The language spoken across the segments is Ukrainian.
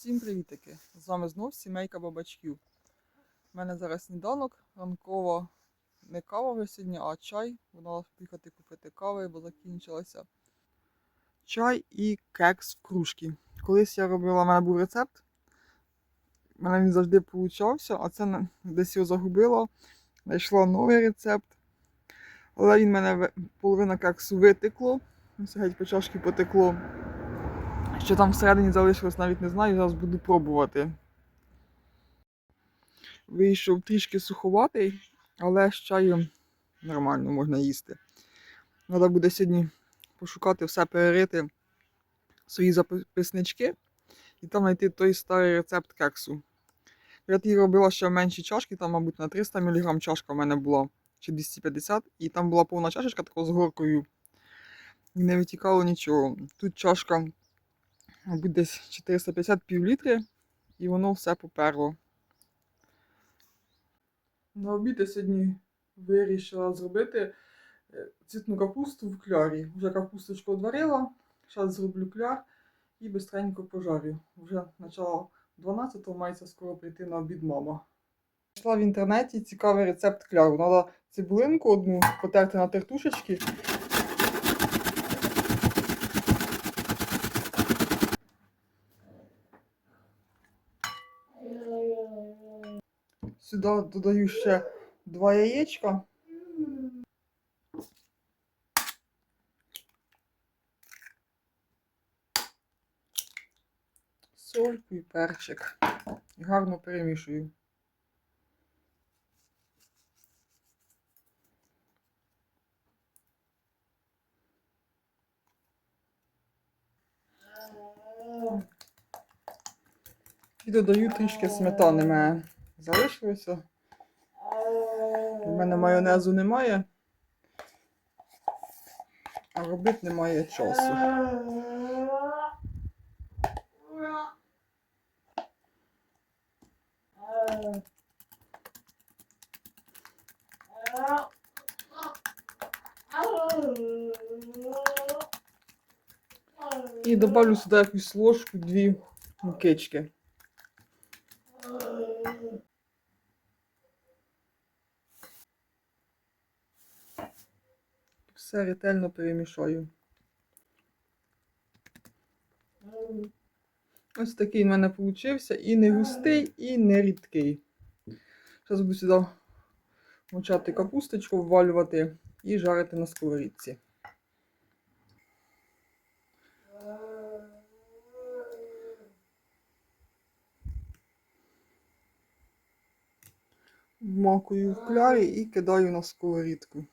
Всім привітики! З вами знов сімейка бабачків. У мене зараз сніданок, ранкова не кава вже сьогодні, а чай. Вона поїхати купити кави, бо закінчилася. Чай і кекс в кружки. Колись я робила, у мене був рецепт. У мене він завжди получався, а це десь його загубила. Знайшла новий рецепт. Але він в мене половина кексу витекло. Ось геть по чашки потекло. Що там всередині залишилось, навіть не знаю, зараз буду пробувати. Вийшов трішки суховатий, але з чаєм нормально можна їсти. Треба буде сьогодні пошукати все перерити свої записнички і там знайти той старий рецепт кексу. Я тоді робила ще в меншій чашки, там, мабуть, на 300 мг чашка в мене була, чи 250, і там була повна чашечка така з горкою. І не витікало нічого. Тут чашка мабуть, десь 450 пів літри, і воно все поперло. На обід я сьогодні вирішила зробити е, цвітну капусту в клярі. Вже капусточку одварила, зараз зроблю кляр і бистренько пожарю. Вже почало 12-го мається скоро прийти на обід мама. Знайшла в інтернеті цікавий рецепт кляру. Треба цибулинку одну потерти на тертушечки Сюди додаю ще два яєчка. Сольку і перчик. Гарно перемішую. І додаю трішки сметани. мене залишилося. У мене майонезу немає. А робити немає часу. І добавлю сюди якусь ложку, дві мукички. Все ретельно перемішаю. Ось такий в мене получився. І не густий, і не рідкий. Зараз буду сюди мочати капусточку, ввалювати і жарити на сковорідці. Вмакую в клярі і кидаю на сковорідку.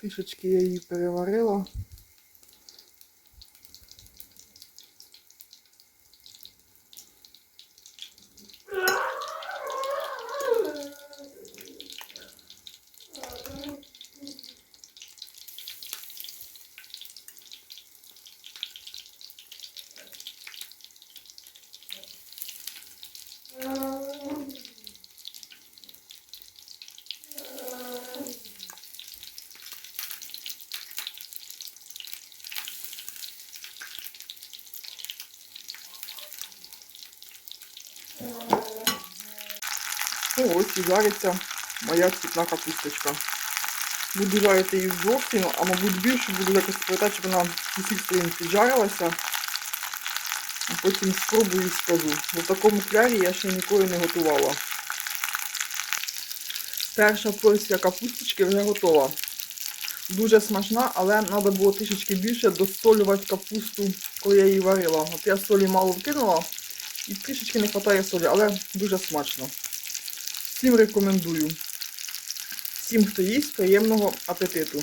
Трішечки я її переварила. Ось і жариться моя цвітна капусточка. Буду жарити її з двох а мабуть більше буду якось повертати, щоб вона з усіх сторін піджарилася. А потім спробую і скажу. Бо в такому клярі я ще ніколи не готувала. Перша порція капусточки вже готова. Дуже смачна, але треба було трішечки більше достолювати капусту, коли я її варила. От я солі мало вкинула і трішечки не вистачає солі, але дуже смачно. Всім рекомендую. Всім, хто їсть, приємного апетиту.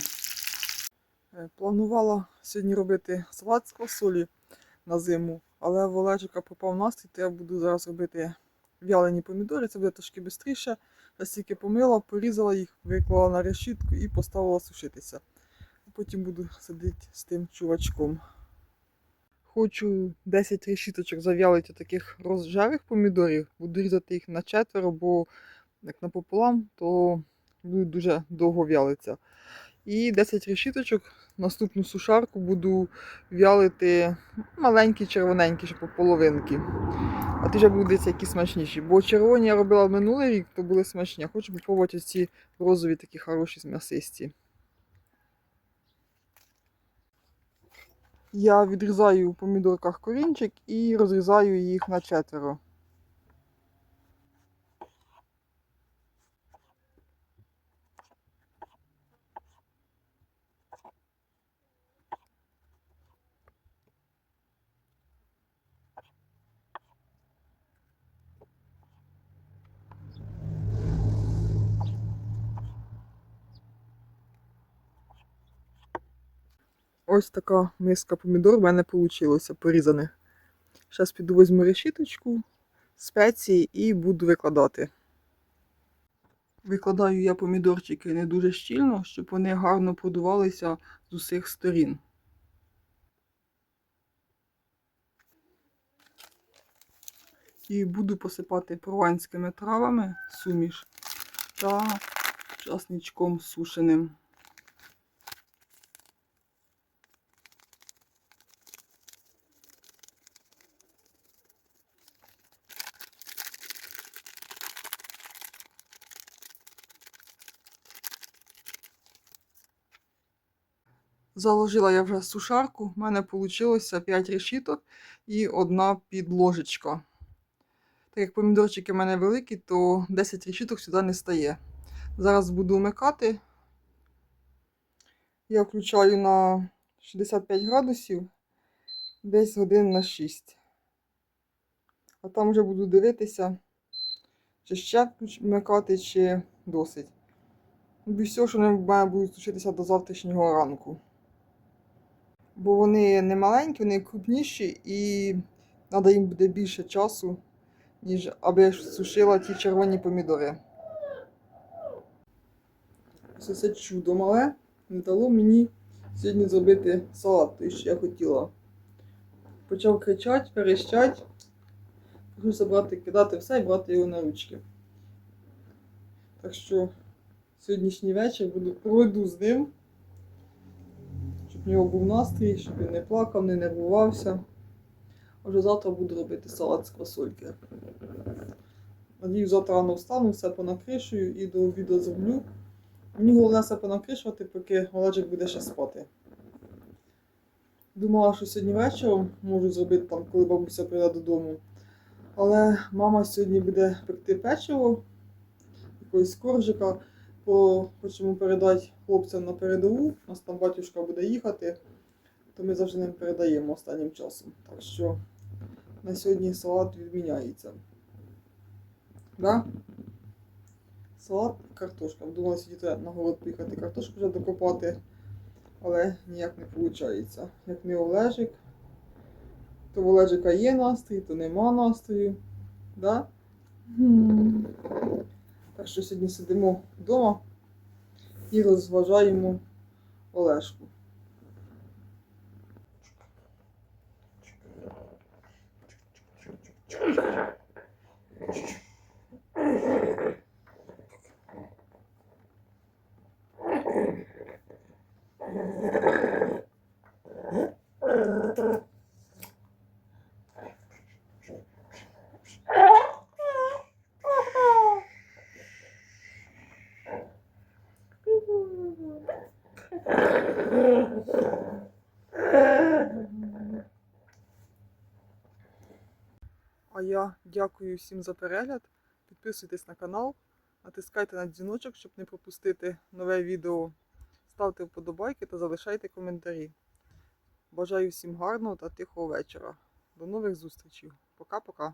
Е, Планувала сьогодні робити салат з квасолі на зиму, але в попав настрій, то я буду зараз робити в'ялені помідори, це буде трошки швидше. Я стільки помила, порізала їх, виклала на решітку і поставила сушитися. Потім буду сидіти з тим чувачком. Хочу 10 решіточок зав'ялити таких розжарих помідорів. Буду різати їх на четверо, бо як напополам, то дуже довго в'ялиться. І 10 решіточок. Наступну сушарку буду в'ялити маленькі, червоненькі, ще по половинки. А ти вже будуть які смачніші. Бо червоні я робила минулий рік, то були смачні. А хочу попробувати ці розові такі хороші м'ясисті. Я відрізаю у помідорках корінчик і розрізаю їх на четверо. Ось така миска помідор в мене вийшла порізане. Зараз піду візьму решіточку, спеції і буду викладати. Викладаю я помідорчики не дуже щільно, щоб вони гарно продувалися з усіх сторін. І буду посипати прованськими травами суміш та часничком сушеним. Заложила я вже сушарку, в мене вийшло 5 решіток і одна підложечка. Так як помідорчики в мене великі, то 10 решіток сюди не стає. Зараз буду вмикати. Я включаю на 65 градусів, десь годин на 6. А там вже буду дивитися, чи ще вмикати, чи досить. Все, що в мене будуть сушитися до завтрашнього ранку. Бо вони не маленькі, вони крупніші і треба їм буде більше часу, ніж аби я сушила ті червоні помідори. Це чудо мале не дало мені сьогодні зробити салат, той, що я хотіла. Почав кричати, верещать. Хочу забрати, кидати все і брати його на ручки. Так що сьогоднішній вечір буду пройду з ним в нього був настрій, щоб він не плакав, не нервувався. А вже завтра буду робити салат з квасольки. Надію, завтра рано встану, все понакришую і до обіду зроблю. Мені головне все понакришувати, поки Олежик буде ще спати. Думала, що сьогодні вечором можу зробити там, коли бабуся прийде додому. Але мама сьогодні буде пекти печиво, якогось коржика по, хочемо передати хлопцям на передову. У нас там батюшка буде їхати, то ми завжди ним передаємо останнім часом. Так що на сьогодні салат відміняється. Да? Салат і картошка. Думала, треба на город поїхати картошку вже докопати, але ніяк не виходить. Як не Олежик, то в Олежика є настрій, то нема настрою. Да? Так що сьогодні сидимо вдома і розважаємо Олешку. А я дякую всім за перегляд. Підписуйтесь на канал, натискайте на дзвіночок, щоб не пропустити нове відео. Ставте вподобайки та залишайте коментарі. Бажаю всім гарного та тихого вечора. До нових зустрічей. Пока-пока.